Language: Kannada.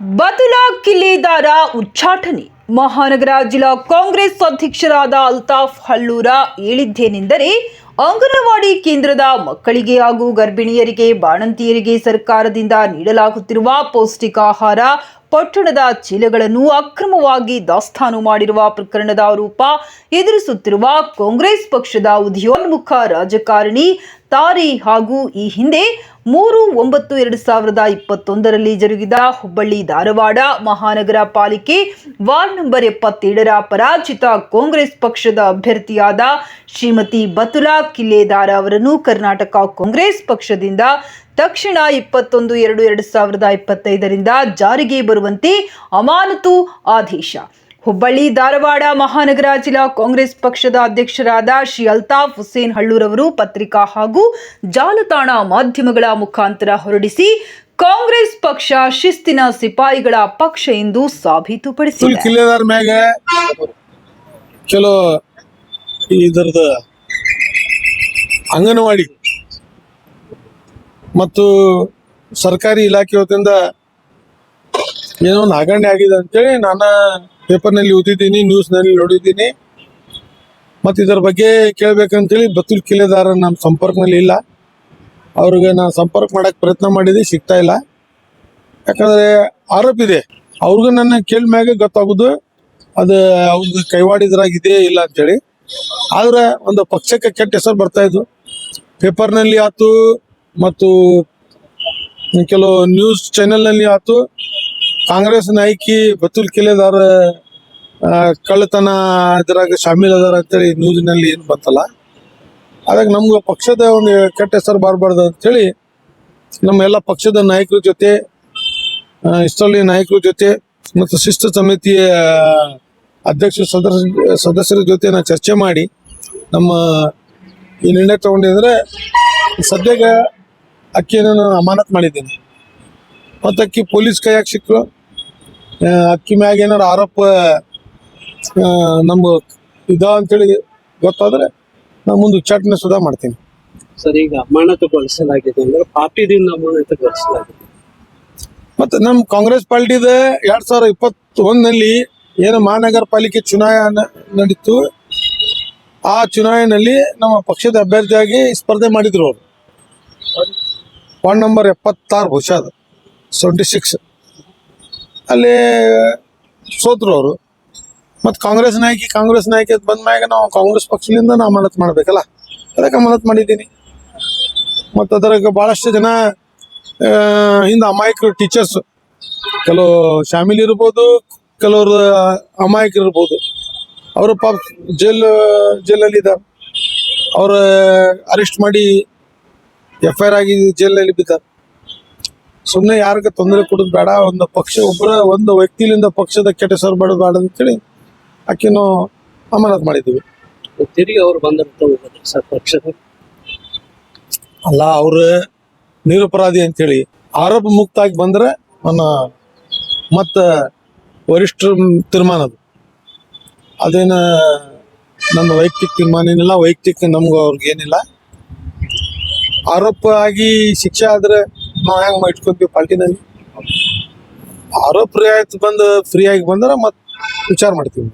ಬತುಲಾ ಕಿಲ್ಲೆದಾರ ಉಚ್ಚಾಟನೆ. ಮಹಾನಗರ ಜಿಲ್ಲಾ ಕಾಂಗ್ರೆಸ್ ಅಧ್ಯಕ್ಷರಾದ ಅಲ್ತಾಫ್ ಹಳ್ಳೂರ ಹೇಳಿದ್ದೇನೆಂದರೆ, ಅಂಗನವಾಡಿ ಕೇಂದ್ರದ ಮಕ್ಕಳಿಗೆ ಹಾಗೂ ಗರ್ಭಿಣಿಯರಿಗೆ, ಬಾಣಂತಿಯರಿಗೆ ಸರ್ಕಾರದಿಂದ ನೀಡಲಾಗುತ್ತಿರುವ ಪೌಷ್ಟಿಕಾಹಾರ, ಪಟ್ಟಣದ ಚೀಲಗಳನ್ನು ಅಕ್ರಮವಾಗಿ ದಾಸ್ತಾನು ಮಾಡಿರುವ ಪ್ರಕರಣದ ಆರೋಪ ಎದುರಿಸುತ್ತಿರುವ ಕಾಂಗ್ರೆಸ್ ಪಕ್ಷದ ಉದಯೋನ್ಮುಖ ರಾಜಕಾರಣಿ ತಾರೆ ಹಾಗೂ ಈ ಹಿಂದೆ ಮೂರು ಒಂಬತ್ತು ಎರಡು ಸಾವಿರದ ಇಪ್ಪತ್ತೊಂದರಲ್ಲಿ ಜರುಗಿದ ಹುಬ್ಬಳ್ಳಿ ಧಾರವಾಡ ಮಹಾನಗರ ಪಾಲಿಕೆ ವಾರ್ಡ್ ನಂಬರ್ ಎಪ್ಪತ್ತೇಳರ ಪರಾಜಿತ ಕಾಂಗ್ರೆಸ್ ಪಕ್ಷದ ಅಭ್ಯರ್ಥಿಯಾದ ಶ್ರೀಮತಿ ಬತುಲಾ ಕಿಲ್ಲೇದಾರ ಅವರನ್ನು ಕರ್ನಾಟಕ ಕಾಂಗ್ರೆಸ್ ಪಕ್ಷದಿಂದ ತಕ್ಷಣ ಇಪ್ಪತ್ತೊಂದು ಎರಡು ಎರಡು ಸಾವಿರದ ಇಪ್ಪತ್ತೈದರಿಂದ ಜಾರಿಗೆ ಬರುವಂತೆ ಅಮಾನತು ಆದೇಶ. ಹುಬ್ಬಳ್ಳಿ, ಧಾರವಾಡ ಮಹಾನಗರ ಜಿಲ್ಲಾ ಕಾಂಗ್ರೆಸ್ ಪಕ್ಷದ ಅಧ್ಯಕ್ಷರಾದ ಶ್ರೀ ಅಲ್ತಾಫ್ ಹುಸೇನ್ ಹಳ್ಳೂರವರು ಪತ್ರಿಕಾ ಹಾಗೂ ಜಾಲತಾಣ ಮಾಧ್ಯಮಗಳ ಮುಖಾಂತರ ಹೊರಡಿಸಿ ಕಾಂಗ್ರೆಸ್ ಪಕ್ಷ ಶಿಸ್ತಿನ ಸಿಪಾಯಿಗಳ ಪಕ್ಷ ಎಂದು ಸಾಬೀತುಪಡಿಸಿದೆ. ಇದರದ ಅಂಗನವಾಡಿ ಮತ್ತು ಸರ್ಕಾರಿ ಇಲಾಖೆ ವತಿಯಿಂದ ಏನೋ ಒಂದು ಹಗರಣೆ ಆಗಿದೆ ಅಂತೇಳಿ ನಾನು ಪೇಪರ್ನಲ್ಲಿ ಓದಿದ್ದೀನಿ ನ್ಯೂಸ್ನಲ್ಲಿ ನೋಡಿದ್ದೀನಿ. ಮತ್ತು ಇದರ ಬಗ್ಗೆ ಕೇಳಬೇಕಂತೇಳಿ ಬತ್ತೂರು ಕಿಲೆದಾರ ನಮ್ಮ ಸಂಪರ್ಕನಲ್ಲಿ ಇಲ್ಲ. ಅವ್ರಿಗೆ ನಾನು ಸಂಪರ್ಕ ಮಾಡಕ್ಕೆ ಪ್ರಯತ್ನ ಮಾಡಿದೆ ಸಿಗ್ತಾ ಇಲ್ಲ. ಯಾಕಂದ್ರೆ ಆರೋಪ ಇದೆ. ಅವ್ರಿಗೂ ನನ್ನ ಮ್ಯಾಗ ಗೊತ್ತಾಗೋದು, ಅದು ಅವ್ರಿಗೆ ಕೈವಾಡಿದ್ರಾಗಿದೆ ಇಲ್ಲ ಅಂತೇಳಿ. ಆದ್ರೆ ಒಂದು ಪಕ್ಷಕ್ಕೆ ಕೆಟ್ಟ ಹೆಸರು ಬರ್ತಾ ಪೇಪರ್ ಪೇಪರ್ನಲ್ಲಿ ಆತು, ಮತ್ತು ಕೆಲವು ನ್ಯೂಸ್ ಚಾನೆಲ್ನಲ್ಲಿ ಆತು ಕಾಂಗ್ರೆಸ್ ನಾಯಕಿ ಬತುಲ್ ಕಿಲೆದಾರ ಕಳ್ಳತನ ಇದ್ರಾಗ ಶಾಮೀಲ್ ಅದಾರ ಅಂತೇಳಿ ನ್ಯೂಸ್ನಲ್ಲಿ ಏನು ಬಂತಲ್ಲ. ಹಾಗಾಗಿ ನಮ್ಗೆ ಪಕ್ಷದ ಒಂದು ಕೆಟ್ಟ ಹೆಸರು ಬರಬಾರ್ದು ಅಂತೇಳಿ ನಮ್ಮ ಎಲ್ಲ ಪಕ್ಷದ ನಾಯಕರ ಜೊತೆ ಸ್ಥಳೀಯ ನಾಯಕರ ಜೊತೆ ಮತ್ತು ಶಿಸ್ತು ಸಮಿತಿಯ ಅಧ್ಯಕ್ಷ ಸದಸ್ಯ, ಸದಸ್ಯರ ಜೊತೆ ನಾನು ಚರ್ಚೆ ಮಾಡಿ ನಮ್ಮ ಈ ನಿರ್ಣಯ ತಗೊಂಡಿದ್ರೆ ಸದ್ಯಕ್ಕೆ ಅಕ್ಕಿಯನ್ನು ನಾನು ಅಮಾನತ್ ಮಾಡಿದ್ದೀನಿ. ಮತ್ತು ಅಕ್ಕಿ ಪೊಲೀಸ್ ಕೈಯಾಗಿ ಸಿಕ್ಕರು. ಅಕ್ಕಿ ಮ್ಯಾಗ ಏನಾರ ಆರೋಪ ನಮ್ಮ ಇದ ಅಂತೇಳಿ ಗೊತ್ತಾದ್ರೆ ನಾ ಮುಂದೆ ಉಚ್ಚಾಟನೆ ಸುಧಾ ಮಾಡ್ತೀನಿ. ಸರ್ ಈಗ ಅಮಾನತುಗೊಳಿಸಲಾಗಿದೆ ಅಂದ್ರೆ ಪಾಪಿದಿಂದ ಅಮಾನತುಗೊಳಿಸಲಾಗಿದೆ ಮತ್ತೆ ನಮ್ಮ ಕಾಂಗ್ರೆಸ್ ಪಾರ್ಟಿದ ಎರಡ್ ಸಾವಿರದ ಇಪ್ಪತ್ತೊಂದರಲ್ಲಿ ಏನು ಮಹಾನಗರ ಪಾಲಿಕೆ ಚುನಾವಣೆ ನಡೀತು. ಆ ಚುನಾವಣೆಯಲ್ಲಿ ನಮ್ಮ ಪಕ್ಷದ ಅಭ್ಯರ್ಥಿಯಾಗಿ ಸ್ಪರ್ಧೆ ಮಾಡಿದ್ರು ಅವರು. ವಾರ್ಡ್ ನಂಬರ್ ಎಪ್ಪತ್ತಾರು ಅದು. ಸೆವೆಂಟಿ ಸಿಕ್ಸ್ ಅಲ್ಲಿ ಸೋತ್ರು ಅವರು. ಮತ್ತು ಕಾಂಗ್ರೆಸ್ ನಾಯಕಿ ಕಾಂಗ್ರೆಸ್ ನಾಯಕಿ ಬಂದ್ ಮ್ಯಾಗ ನಾವು ಕಾಂಗ್ರೆಸ್ ಪಕ್ಷದಿಂದ ನಾ ಮನತ್ ಮಾಡಬೇಕಲ್ಲ? ಅದಕ್ಕೆ ಮನತ್ ಮಾಡಿದ್ದೀನಿ. ಮತ್ತು ಅದ್ರಾಗ ಭಾಳಷ್ಟು ಜನ ಹಿಂದೆ ಅಮಾಯಕರು ಟೀಚರ್ಸ್ ಕೆಲವು ಶಾಮಿಲ್ ಇರ್ಬೋದು, ಕೆಲವರು ಅಮಾಯಕರು ಇರ್ಬೋದು. ಅವರು ಪಾಪ ಜೈಲ್, ಜೈಲಲ್ಲಿ ಇದ್ದಾರೆ ಅವ್ರ ಅರೆಸ್ಟ್ ಮಾಡಿ ಎಫ್ ಐ ಆರ್ ಆಗಿ ಜೈಲಲ್ಲಿ ಬಿದ್ದಾರೆ. ಸುಮ್ಮನೆ ಯಾರಿಗೂ ತೊಂದರೆ ಕೊಡೋದು ಬೇಡ. ಒಂದು ಪಕ್ಷ ಒಬ್ಬರ ಒಂದು ವ್ಯಕ್ತಿಲಿಂದ ಪಕ್ಷದ ಕೆಟ್ಟ ಹೆಸರು ಬೇಡ ಬೇಡ ಅಂತೇಳಿ ಆಕೆನೂ ಅಮಾನತ್ ಮಾಡಿದ್ದೀವಿ ತಿರುಗಿ ಅವ್ರು ಬಂದರು ಸರ್ ಪಕ್ಷದ? ಅಲ್ಲ ಅವ್ರ ನಿರಪರಾಧಿ ಅಂತೇಳಿ ಆರೋಪ ಮುಕ್ತ ಆಗಿ ಬಂದ್ರೆ ನನ್ನ ಮತ್ತು ವರಿಷ್ಠ ತೀರ್ಮಾನ ಅದು. ಅದೇನ ನನ್ನ ವೈಯಕ್ತಿಕ ತೀರ್ಮಾನ ಏನಿಲ್ಲ ವೈಯಕ್ತಿಕ ನಮಗೂ ಅವ್ರಿಗೆ ಏನಿಲ್ಲ. ಆರೋಪ ಆಗಿ ಶಿಕ್ಷೆ ಆದ್ರೆ ನಾವು ಹೆಂಗ್ ಇಟ್ಕೊಂತೀವಿ ಪಾರ್ಟಿನಲ್ಲಿ. ಪ್ರೀ ಆಯ್ತು ಬಂದು ಫ್ರೀ ಆಗಿ ಬಂದ್ರೆ ಮತ್ತೆ ವಿಚಾರ ಮಾಡ್ತೀವಿ.